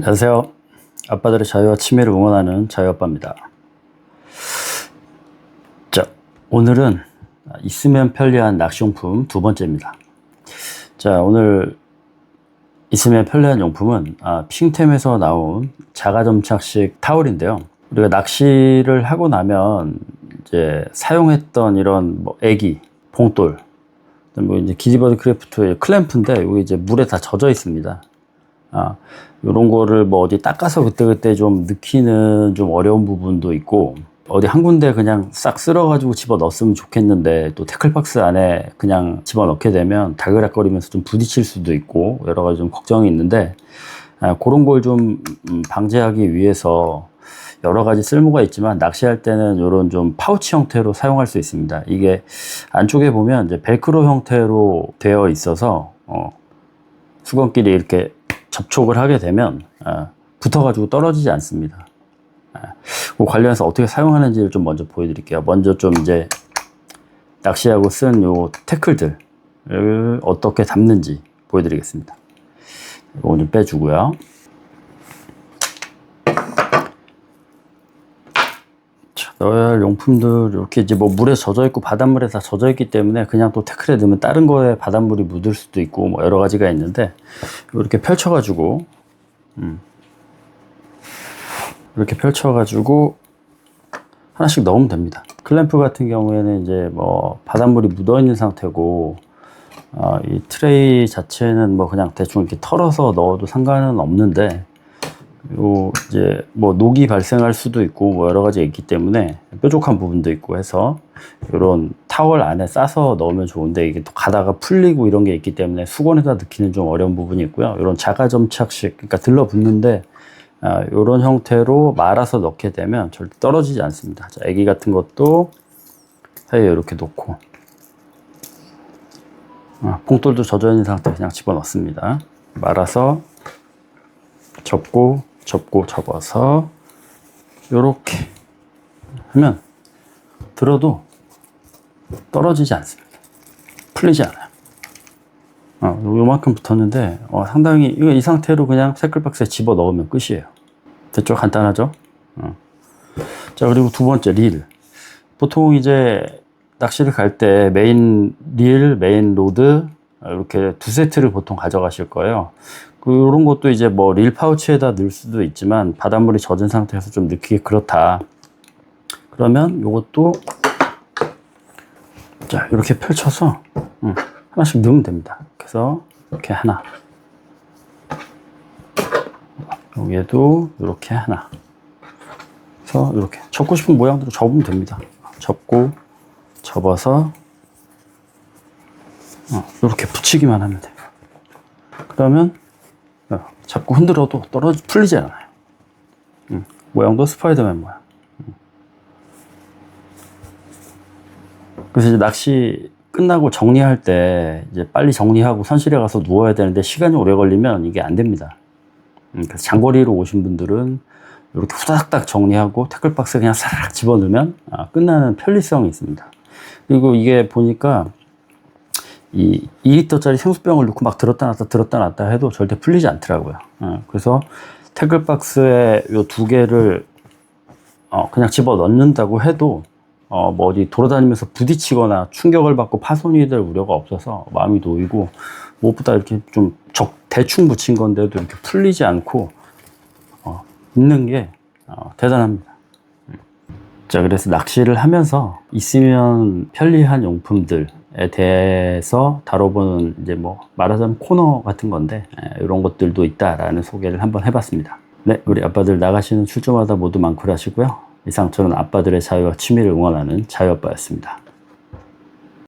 안녕하세요. 아빠들의 자유와 취미를 응원하는 자유아빠입니다. 자, 오늘은 있으면 편리한 낚시용품 두 번째입니다. 자, 오늘 있으면 편리한 용품은 아, 핑템에서 나온 자가점착식 타월인데요. 우리가 낚시를 하고 나면 이제 사용했던 이런 뭐 애기, 봉돌, 뭐 이제 기지버드 크래프트의 클램프인데 여기 이제 물에 다 젖어 있습니다. 아, 요런 거를 뭐 어디 닦아서 그때그때 좀 넣기는 좀 어려운 부분도 있고, 어디 한 군데 그냥 싹 쓸어가지고 집어 넣었으면 좋겠는데, 또 태클박스 안에 그냥 집어 넣게 되면 다그락거리면서 좀 부딪힐 수도 있고, 여러 가지 좀 걱정이 있는데, 아, 그런 걸좀 음, 방지하기 위해서 여러 가지 쓸모가 있지만 낚시할 때는 이런 좀 파우치 형태로 사용할 수 있습니다. 이게 안쪽에 보면 이제 벨크로 형태로 되어 있어서 어, 수건끼리 이렇게 접촉을 하게 되면 아, 붙어가지고 떨어지지 않습니다. 아, 그 관련해서 어떻게 사용하는지를 좀 먼저 보여드릴게요. 먼저 좀 이제 낚시하고 쓴 요 태클들을 어떻게 담는지 보여드리겠습니다. 이거 좀 빼주고요. 넣어야 할 용품들 이렇게 이제 뭐 물에 젖어 있고 바닷물에 다 젖어 있기 때문에 그냥 또 태클에 넣으면 다른 거에 바닷물이 묻을 수도 있고 뭐 여러 가지가 있는데 이렇게 펼쳐가지고 음. 이렇게 펼쳐가지고 하나씩 넣으면 됩니다. 클램프 같은 경우에는 이제 뭐 바닷물이 묻어 있는 상태고 어, 이 트레이 자체는 뭐 그냥 대충 이렇게 털어서 넣어도 상관은 없는데 요 이제 뭐 녹이 발생할 수도 있고 뭐 여러 가지 있기 때문에 뾰족한 부분도 있고 해서 이런 타월 안에 싸서 넣으면 좋은데 이게 또 가다가 풀리고 이런 게 있기 때문에 수건에다 넣기는 좀 어려운 부분이 있고요. 이런 자가 점착식 그러니까 들러붙는데 아, 이런 형태로 말아서 넣게 되면 절대 떨어지지 않습니다. 자, 애기 같은 것도 사이에 이렇게 놓고 아, 봉돌도 젖어 있는 상태 그냥 집어 넣습니다. 말아서 접고 접고 접어서 요렇게 하면 들어도 떨어지지 않습니다. 풀리지 않아요. 어, 요만큼 붙었는데 어, 상당히 이거 이 상태로 그냥 태클박스에 집어 넣으면 끝이에요. 됐죠? 간단하죠? 어. 자 그리고 두 번째 릴. 보통 이제 낚시를 갈 때 메인 릴, 메인 로드 이렇게 두 세트를 보통 가져가실 거예요. 그런 것도 이제 뭐 릴 파우치에다 넣을 수도 있지만 바닷물이 젖은 상태에서 좀 넣기 그렇다. 그러면 요것도 자 이렇게 펼쳐서 음, 하나씩 넣으면 됩니다. 그래서 이렇게 하나 여기에도 이렇게 하나 그래서 이렇게 접고 싶은 모양대로 접으면 됩니다. 접고 접어서 어, 이렇게 붙이기만 하면 돼요. 그러면 어, 자꾸 흔들어도 떨어지 풀리지 않아요. 음, 모양도 스파이더맨 모양. 음. 그래서 이제 낚시 끝나고 정리할 때 이제 빨리 정리하고 선실에 가서 누워야 되는데 시간이 오래 걸리면 이게 안 됩니다. 음, 그래서 장거리로 오신 분들은 이렇게 후다닥 정리하고 태클박스에 그냥 사락 집어넣으면 아, 끝나는 편리성이 있습니다. 그리고 이게 보니까 이 2리터짜리 생수병을 넣고 막 들었다 놨다 들었다 놨다 해도 절대 풀리지 않더라고요. 어, 그래서 태글박스에 요 두 개를 어, 그냥 집어 넣는다고 해도 어, 뭐 어디 돌아다니면서 부딪히거나 충격을 받고 파손이 될 우려가 없어서 마음이 놓이고 무엇보다 이렇게 좀 적, 대충 붙인 건데도 이렇게 풀리지 않고 어, 있는 게 어, 대단합니다. 자, 그래서 낚시를 하면서 있으면 편리한 용품들에 대해서 다뤄보는 이제 뭐 말하자면 코너 같은 건데 에, 이런 것들도 있다라는 소개를 한번 해봤습니다. 네, 우리 아빠들 나가시는 출조마다 모두 많고 하시고요. 이상 저는 아빠들의 자유와 취미를 응원하는 자유아빠였습니다.